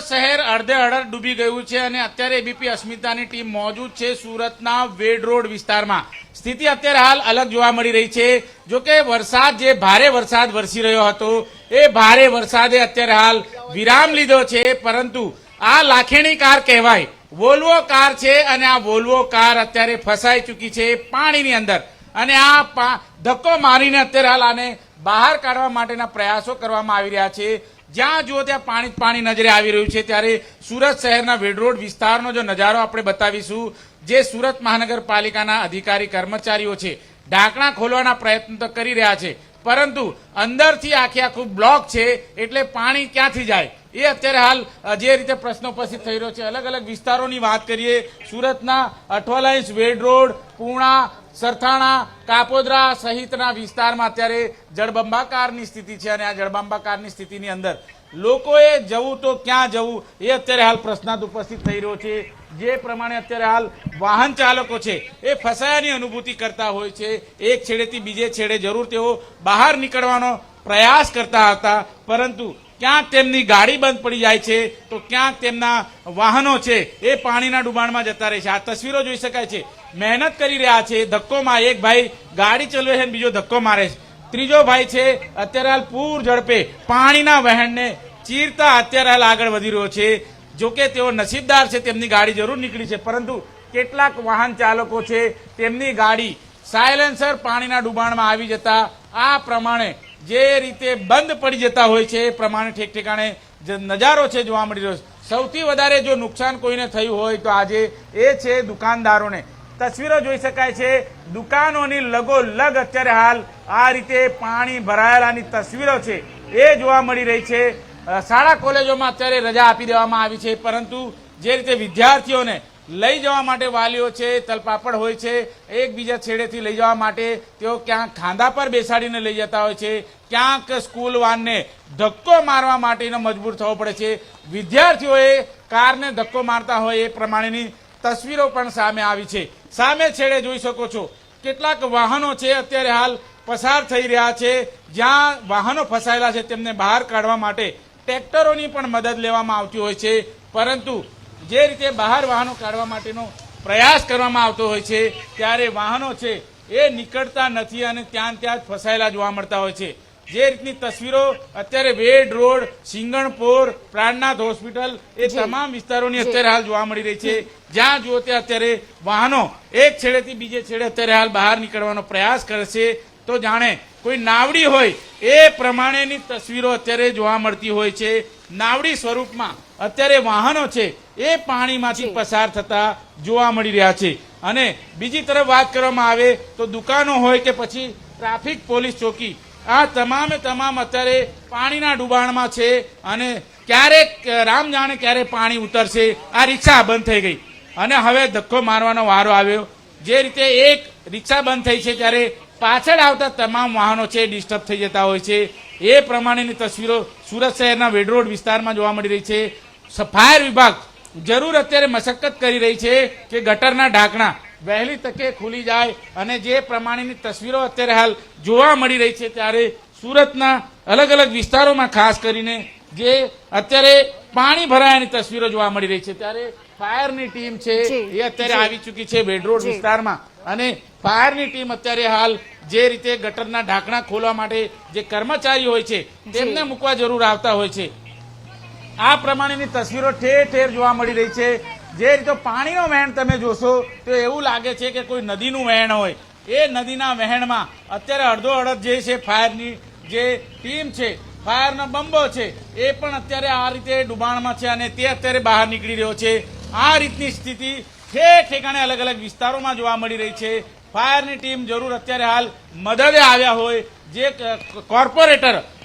શહેર અડધે અડધ ડૂબી ગયું છે અને અત્યારે એબીપી અસ્મિતાની ટીમ મોજૂદ છે સુરતના વેડ રોડ વિસ્તારમાં. સ્થિતિ અત્યારે હાલ અલગ જોવા મળી રહી છે. જો કે વરસાદ જે ભારે વરસાદ વરસી રહ્યો હતો, એ ભારે વરસાદે અત્યારે હાલ વિરામ લીધો છે. પરંતુ આ લાખેણી કાર કહેવાય. વોલ્વો કાર છે અને આ વોલ્વો કાર અત્યારે ફસાઈ ચૂકી છે પાણીની અંદર. અને આ ધક્કો મારીને અત્યારે હાલ આને બહાર કાઢવા માટેના પ્રયાસો કરવામાં આવી રહ્યા છે. જ્યાં જુઓ ત્યાં પાણી પાણી નજરે આવી રહ્યું છે. ત્યારે સુરત શહેરના વેડરોડ વિસ્તારનો જો નજારો આપણે બતાવીશું, જે સુરત મહાનગરપાલિકાના અધિકારી કર્મચારીઓ છે, ઢાંકણા ખોલવાના પ્રયત્ન તો કરી રહ્યા છે. પરંતુ અંદરથી આખે આખું બ્લોક છે, એટલે પાણી ક્યાંથી જાય? એ અત્યારે હાલ જે રીતે પ્રશ્ન ઉપસ્થિત થઈ રહ્યો છે, અલગ અલગ વિસ્તારોની વાત કરીએ, સુરતના અઠવાલાઇન્સ વેડ રોડ, પૂણા, સરથાણા, કાપોદરા સહિતના વિસ્તારમાં અત્યારે જળબંબાકારની સ્થિતિ છે અને આ જળબંબાકારની સ્થિતિની અંદર લોકોએ જવું તો ક્યાં જવું એ અત્યારે હાલ પ્રશ્નાર્થ ઉપસ્થિત થઈ રહ્યો છે. જે પ્રમાણે અત્યારે હાલ વાહન ચાલકો છે એ ફસાયાની અનુભૂતિ કરતા હોય છે. એક છેડેથી બીજે છેડે જરૂર તેઓ બહાર નીકળવાનો પ્રયાસ કરતા હતા, પરંતુ ક્યાંક તેમની ગાડી બંધ પડી જાય છે, તો ક્યાંક તેમના વાહનો છે, એ પાણીના ડુબાણમાં જતા રહે છે. આ તસવીરો જોઈ શકાય છે. મહેનત કરી રહ્યા છે, ધક્કોમાં એક ભાઈ ગાડી ચલવે છે બીજો ધક્કો મારે છે. ત્રીજો ભાઈ છે, અત્યારે હાલ પૂર ઝડપે પાણીના વહેણને ચીરતા અત્યારે હાલ આગળ વધી રહ્યો છે. જોકે તેઓ નસીબદાર છે, તેમની ગાડી જરૂર નીકળી છે, પરંતુ કેટલાક વાહન ચાલકો છે, તેમની ગાડી સાયલેન્સર પાણીના ડુબાણમાં આવી જતા આ પ્રમાણે જે રીતે બંધ પડી જતા હોય છે, એ પ્રમાણે ઠેક ઠેકાણે જે નજારો છે જોવા મળી રહ્યો છે. સૌથી વધારે જો નુકસાન કોઈને થયું હોય, તો આજે એ છે દુકાનદારોને. તસવીરો જોઈ શકાય છે, દુકાનોની લગોલગ અત્યારે હાલ આ રીતે પાણી ભરાયેલાની તસવીરો છે, એ જોવા મળી રહી છે. શાળા કોલેજોમાં અત્યારે રજા આપી દેવામાં આવી છે, પરંતુ જે રીતે વિદ્યાર્થીઓને લઈ જવા માટે વાલીઓ છે, તલપાપડ હોય છે, એકબીજા છેડેથી લઈ જવા માટે તેઓ ક્યાંક ખાંધા પર બેસાડીને લઈ જતા હોય છે, ક્યાંક સ્કૂલ વાનને ધક્કો મારવા માટેનો મજબૂર થવો પડે છે. વિદ્યાર્થીઓએ કારને ધક્કો મારતા હોય એ પ્રમાણેની તસવીરો પણ સામે આવી છે. સામે છેડે જોઈ શકો છો, કેટલાક વાહનો છે, અત્યારે હાલ પસાર થઈ રહ્યા છે. જ્યાં વાહનો ફસાયેલા છે, તેમને બહાર કાઢવા માટે ટ્રેક્ટરોની પણ મદદ લેવામાં આવતી હોય છે. પરંતુ જે રીતે બહાર વાહનો કાઢવા માટેનો પ્રયાસ કરવામાં આવતો હોય છે ત્યારે વાહનો છે એ નીકળતા નથી અને ત્યાં ત્યાં જ ફસાયેલા જોવા મળતા હોય છે. જે રીતની તસવીરો અત્યારે વેડ રોડ સિંગણપોર પ્રાણનાથ હોસ્પિટલ એ તમામ વિસ્તારોની અત્યારે હાલ જોવા મળી રહી છે. જ્યાં જુઓ ત્યાં અત્યારે વાહનો એક છેડેથી બીજે છેડે અત્યારે હાલ બહાર નીકળવાનો પ્રયાસ કરે છે. તો જાણે કોઈ નાવડી હોય એ પ્રમાણેની તસવીરો અત્યારે જોવા મળતી હોય છે. નાવડી સ્વરૂપમાં અત્યારે વાહનો છે એ પાણીમાંથી પસાર થતા જોવા મળી રહ્યા છે. અને બીજી તરફ વાત કરવામાં આવે તો દુકાનો હોય કે પછી ટ્રાફિક પોલીસ ચોકી આ તમામે તમામ અત્યારે પાણીના ડુબાણમાં છે અને ક્યારેક રામ જાણે ક્યારે પાણી ઉતરશે આ રિક્ષા બંધ થઈ ગઈ. અને હવે ધક્કો મારવાનો વારો આવ્યો. જે રીતે એક રિક્ષા બંધ થઈ છે ત્યારે પાછળ આવતા તમામ વાહનો છે ડિસ્ટર્બ થઈ જતા હોય છે. એ પ્રમાણેની તસવીરો સુરત શહેરના વેડરોડ વિસ્તારમાં જોવા મળી રહી છે. ફાયર વિભાગ જરૂર અત્યારે મશક્કત કરી રહી છે કે ગટરના ઢાંકણા વહેલી તકે ખુલી જાય અને જે પ્રમાણેની તસવીરો અત્યારે હાલ જોવા મળી રહી છે ત્યારે સુરતના અલગ અલગ વિસ્તારોમાં ખાસ કરીને જે અત્યારે પાણી ભરાયાની તસવીરો જોવા મળી રહી છે. ત્યારે ફાયરની ટીમ છે એ અત્યારે આવી ચૂકી છે બેડરોડ વિસ્તારમાં. અને ફાયરની ટીમ અત્યારે હાલ જે રીતે ગટરના ઢાંકણા ખોલવા માટે જે કર્મચારી હોય છે તેમને મૂકવા જરૂર આવતા હોય છે. આ પ્રમાણેની તસવીરો ઠેર ઠેર જોવા મળી રહી છે. જે રીતે પાણીનો વહેણ તમે જોશો, તો એવું લાગે છે કે કોઈ નદીનું વહેણ હોય. એ નદીના વહેણમાં અત્યારે અડધો અડધ જે છે ફાયરની જે ટીમ છે, ફાયરનો બંબો છે, એ પણ અત્યારે આ રીતે ડુબાણમાં છે અને તે અત્યારે બહાર નીકળી રહ્યો છે. આ રીતની સ્થિતિ ઠેર ઠેકાણે અલગ અલગ વિસ્તારોમાં જોવા મળી રહી છે. ફાયરની ટીમ જરૂર અત્યારે હાલ મદદે આવ્યા હોય. જે કોર્પોરેટર